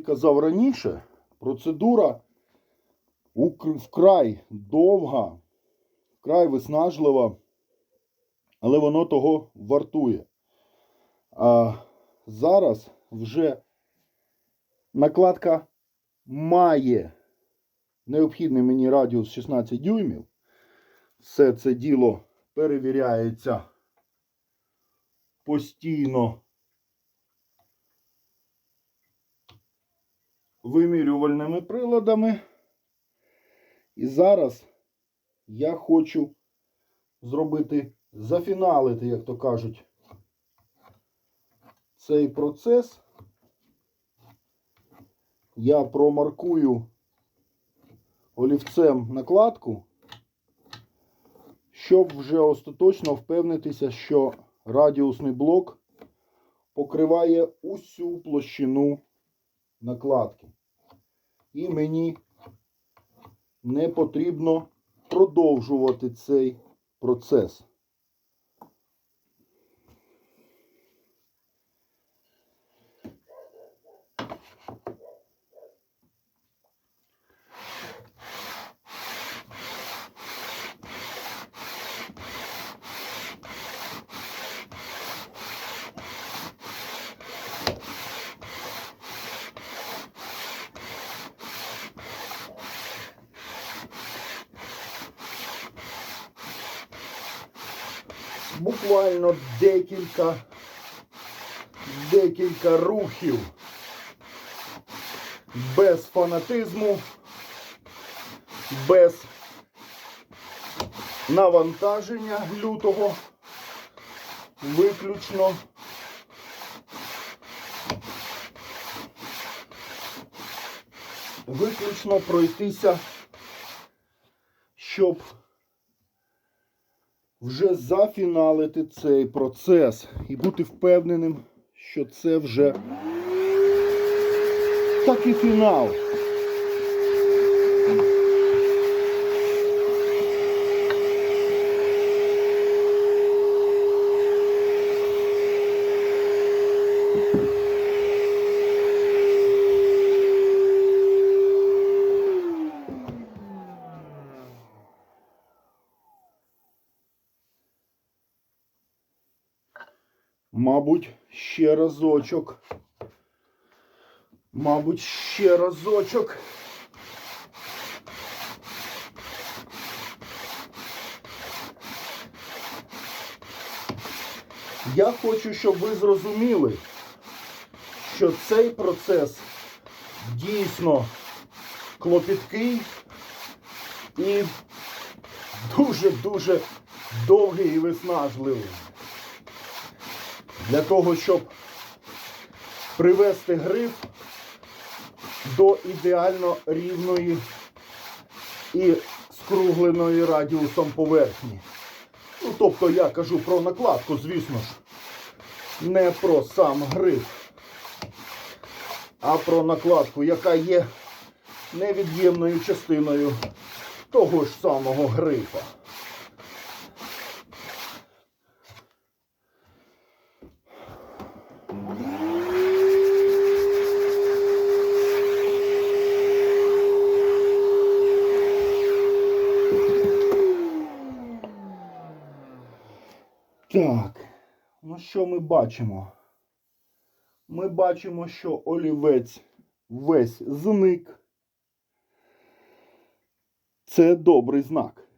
казав раніше, процедура вкрай довга, вкрай виснажлива, але воно того вартує. А зараз вже накладка має необхідний мені радіус 16 дюймів. Все це діло перевіряється постійно вимірювальними приладами. І зараз я хочу зробити, зафіналити, як то кажуть, цей процес. Я промаркую олівцем накладку, щоб вже остаточно впевнитися, що радіусний блок покриває усю площину накладки. І мені не потрібно продовжувати цей процес. Буквально декілька, декілька рухів без фанатизму, без навантаження лютого, виключно. Виключно пройтися, щоб вже зафіналити цей процес і бути впевненим, що це вже такий фінал. Мабуть, ще разочок. Мабуть, ще разочок. Я хочу, щоб ви зрозуміли, що цей процес дійсно клопіткий і дуже-дуже довгий і виснажливий для того, щоб привести гриф до ідеально рівної і скругленої радіусом поверхні. Ну, тобто я кажу про накладку, звісно ж, не про сам гриф, а про накладку, яка є невід'ємною частиною того ж самого грифа. Так, ну що ми бачимо? Ми бачимо, що олівець весь зник. Це добрий знак.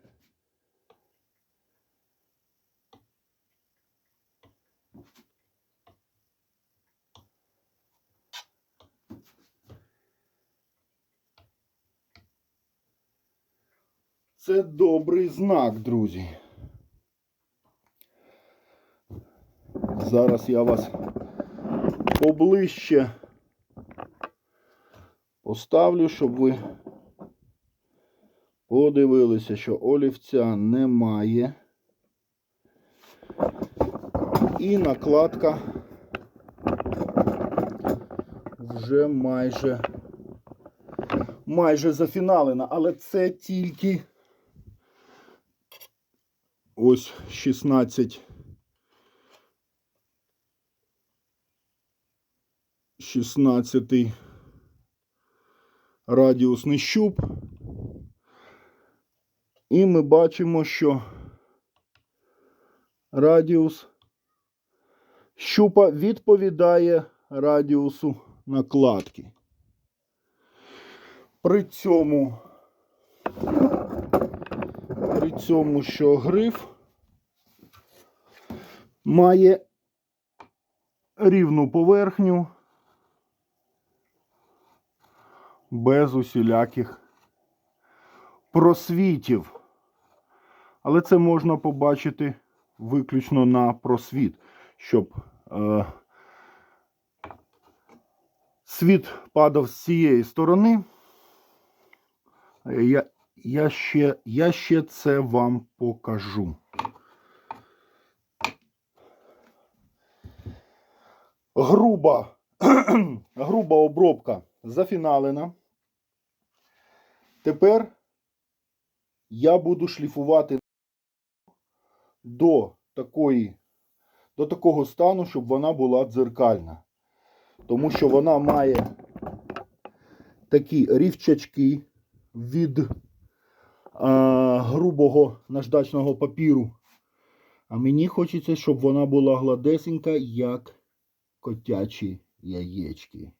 Це добрий знак, друзі. Зараз я вас поближче поставлю, щоб ви подивилися, що олівця немає. І накладка вже майже майже зафіналена, але це тільки ось 16 16 радіусний щуп. І ми бачимо, що радіус щупа відповідає радіусу накладки. При цьому, при цьому, що гриф має рівну поверхню без усіляких просвітів. Але це можна побачити виключно на просвіт, щоб е, світ падав з цієї сторони. Я, я, ще, я ще це вам покажу. Груба, груба обробка зафіналена. Тепер я буду шліфувати до такої, до такого стану, щоб вона була дзеркальна. Тому що вона має такі рівчачки від а, грубого наждачного папіру. А мені хочеться, щоб вона була гладесенька, як котячі яєчки.